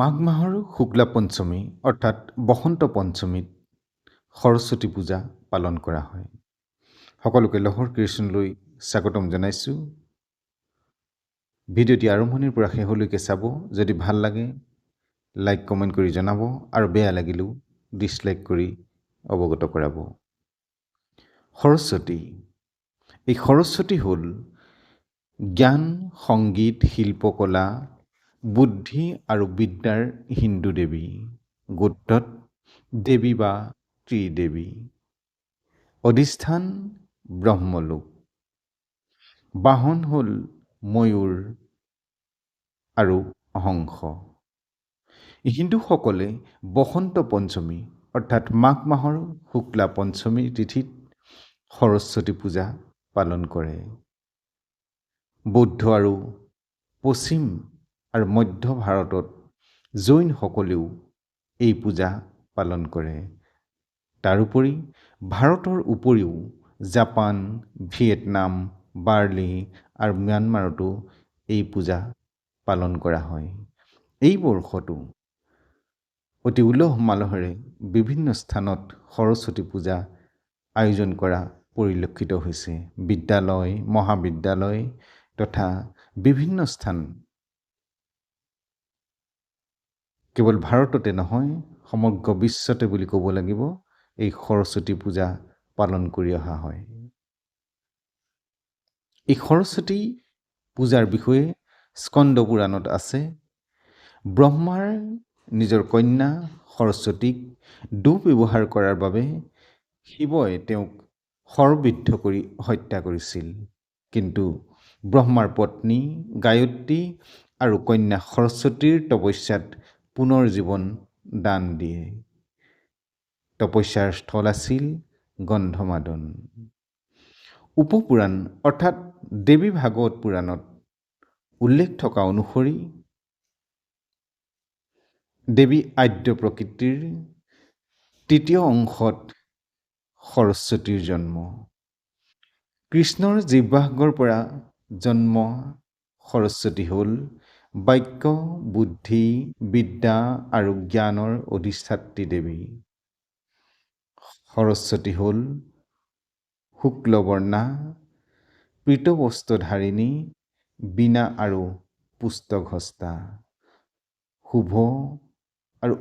মাঘ মাহৰ শুক্লা পঞ্চমী অৰ্থাৎ বসন্ত পঞ্চমীত সৰস্বতী পূজা পালন কৰা হয়। সকলোকে লহৰ কৃষ্ণলৈ স্বাগতম জনাইছোঁ। ভিডিঅ'টি আৰম্ভণিৰ পৰা শেষলৈকে চাব যদি ভাল লাগে লাইক কমেণ্ট কৰি জনাব আৰু বেয়া লাগিলেও ডিছলাইক কৰি অৱগত কৰাব। সৰস্বতী এই সৰস্বতী হ'ল জ্ঞান সংগীত শিল্পকলা বুদ্ধি আৰু বিদ্যাৰ হিন্দু দেৱী গোত্ৰত দেৱী বা ত্ৰিদেৱী। অধিষ্ঠান ব্ৰহ্মলোক। বাহন হ'ল ময়ূৰ আৰু হংস হিন্দুসকলে বসন্ত পঞ্চমী অৰ্থাৎ মাঘ মাহৰ শুক্লা পঞ্চমী তিথিত সৰস্বতী পূজা পালন কৰে। বৌদ্ধ আৰু পশ্চিম আৰু মধ্য ভাৰতত জৈনসকলেও এই পূজা পালন কৰে। তাৰোপৰি ভাৰতৰ উপৰিও জাপান ভিয়েটনাম বাৰ্লি আৰু ম্যানমাৰতো এই পূজা পালন কৰা হয়। এই বৰ্ষতো অতি উলহ মালহেৰে বিভিন্ন স্থানত সৰস্বতী পূজা আয়োজন কৰা পৰিলক্ষিত হৈছে। বিদ্যালয় মহাবিদ্যালয় তথা বিভিন্ন স্থান কেৱল ভাৰততে নহয় সমগ্ৰ বিশ্বতে বুলি ক'ব লাগিব এই সৰস্বতী পূজা পালন কৰি অহা হয়। এই সৰস্বতী পূজাৰ বিষয়ে স্কন্দ পুৰাণত আছে ব্ৰহ্মাৰ নিজৰ কন্যা সৰস্বতীক দুৰ্ব্যৱহাৰ কৰাৰ বাবে শিৱই তেওঁক সৰবৃদ্ধ কৰি হত্যা কৰিছিল। কিন্তু ব্ৰহ্মাৰ পত্নী গায়ত্ৰী আৰু কন্যা সৰস্বতীৰ তপস্যাত পুনৰ জীৱন দান দিয়ে। তপস্যাৰ স্থল আছিল গন্ধমাদন। উপপুৰাণ অৰ্থাৎ দেৱী ভাগৱত পুৰাণত উল্লেখ থকা অনুসৰি দেৱী আদ্য প্ৰকৃতিৰ তৃতীয় অংশত সৰস্বতীৰ জন্ম। কৃষ্ণৰ জিহ্বাগ্ৰৰ পৰা জন্ম সৰস্বতী হ'ল বাক্য বুদ্ধি বিদ্যা আৰু জ্ঞানৰ অধিষ্ঠাত্ৰী দেৱী। সৰস্বতী হ'ল শুক্লবৰ্ণা পীতবস্ত্ৰধাৰিণী বীণা আৰু পুস্তঘস্তা শুভ আৰু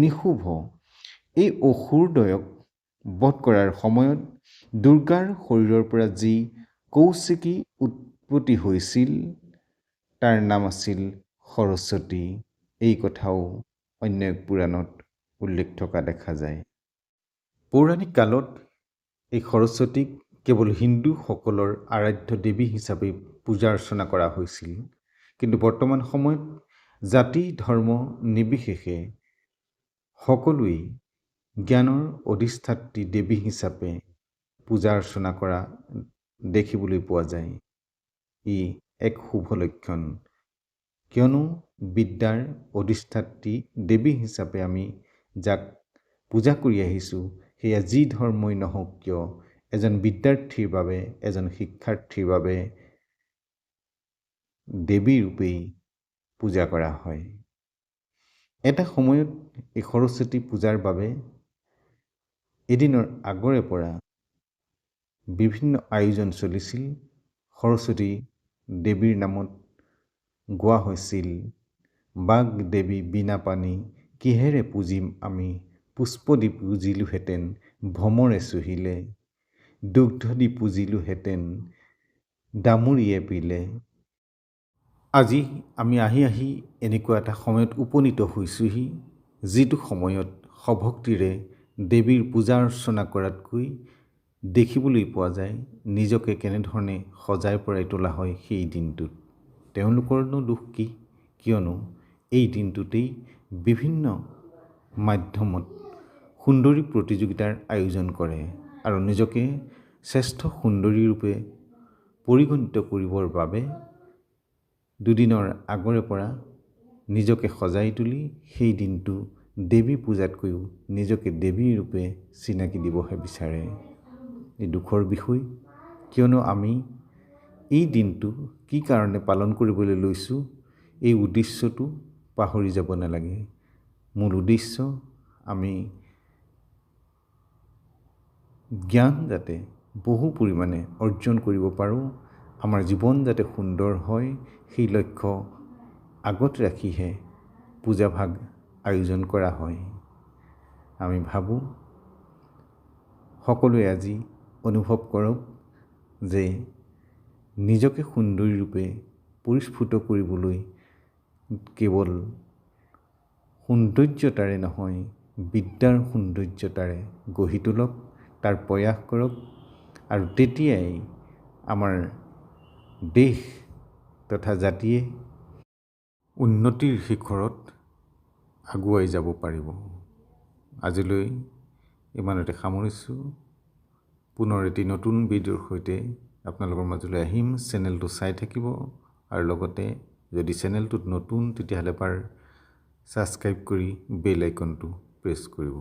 নিশুভ এই অসুৰদয়ক বধ কৰাৰ সময়ত দুৰ্গাৰ শৰীৰৰ পৰা যি কৌশিকী উৎপত্তি হৈছিল তাৰ নাম আছিল সৰস্বতী। এই কথাও অন্য এক পুৰাণত উল্লেখ থকা দেখা যায়। পৌৰাণিক কালত এই সৰস্বতীক কেৱল হিন্দুসকলৰ আৰাধ্য দেৱী হিচাপে পূজা অৰ্চনা কৰা হৈছিল। কিন্তু বৰ্তমান সময়ত জাতি ধৰ্ম নিৰ্বিশেষে সকলোৱেই জ্ঞানৰ অধিষ্ঠাত্ৰী দেৱী হিচাপে পূজা অৰ্চনা কৰা দেখিবলৈ পোৱা যায়। ই এক শুভ লক্ষণ। কিয়নো বিদ্যাৰ অধিষ্ঠাত্ৰী দেৱী হিচাপে আমি যাক পূজা কৰি আহিছোঁ সেয়া যি ধৰ্মই নহওক কিয় এজন বিদ্যাৰ্থীৰ বাবে এজন শিক্ষাৰ্থীৰ বাবে দেৱী ৰূপেই পূজা কৰা হয়। এটা সময়ত এই সৰস্বতী পূজাৰ বাবে এদিনৰ আগৰে পৰা বিভিন্ন আয়োজন চলিছিল। সৰস্বতী দেৱীৰ নামত গোৱা হৈছিল। বাঘ দেৱী বীণা পানী কিহেৰে পুজিম আমি? পুষ্প দি পুজিলোহেঁতেন ভ্ৰমৰে চুহিলে। দুগ্ধ দি পুজিলোহেঁতেন ডামুৰিয়ে পিলে। আজি আমি আহি আহি এনেকুৱা এটা সময়ত উপনীত হৈছোঁহি যিটো সময়ত সভক্তিৰে দেৱীৰ পূজা অৰ্চনা কৰাতকৈ দেখিবলৈ পোৱা যায় নিজকে কেনেধৰণে সজাই পৰাই তোলা হয় সেই দিনটোত। তেওঁলোকৰনো দুখ কি? কিয়নো এই দিনটোতেই বিভিন্ন মাধ্যমত সুন্দৰী প্ৰতিযোগিতাৰ আয়োজন কৰে আৰু নিজকে শ্ৰেষ্ঠ সুন্দৰী ৰূপে পৰিগণিত কৰিবৰ বাবে দুদিনৰ আগৰে পৰা নিজকে সজাই তুলি সেই দিনটো দেৱী পূজাতকৈও নিজকে দেৱী ৰূপে চিনাকি দিবহে বিচাৰে। এই দুখৰ বিষয়। কিয়নো আমি এই দিনটো কি কাৰণে পালন কৰিবলৈ লৈছোঁ, এই উদ্দেশ্যটো পাহৰি যাব নালাগে। মূল উদ্দেশ্য, আমি জ্ঞান যাতে বহু পৰিমাণে অৰ্জন কৰিব পাৰোঁ, আমাৰ জীৱন যাতে সুন্দৰ হয়, সেই লক্ষ্য আগত ৰাখিহে পূজাভাগ আয়োজন কৰা হয়। আমি ভাবোঁ, সকলোৱে আজি অনুভৱ কৰক যে নিজকে সুন্দৰী ৰূপে পৰিস্ফুট কৰিবলৈ কেৱল সৌন্দৰ্যতাৰে নহয় বিদ্যাৰ সৌন্দৰ্যতাৰে গঢ়ি তোলক তাৰ প্ৰয়াস কৰক আৰু তেতিয়াই আমাৰ দেশ তথা জাতিয়ে উন্নতিৰ শিখৰত আগুৱাই যাব পাৰিব। আজিলৈ ইমানতে সামৰিছোঁ। পুনৰ এটি নতুন ভিডিঅ'ৰ সৈতে আপোনালোকৰ মাজলৈ আহিম। চেনেলটো চাই থাকিব আৰু লগতে যদি চেনেলটোত নতুন তেতিয়াহ'লে এবাৰ ছাবস্ক্ৰাইব কৰি বেল আইকনটো প্ৰেছ কৰিব।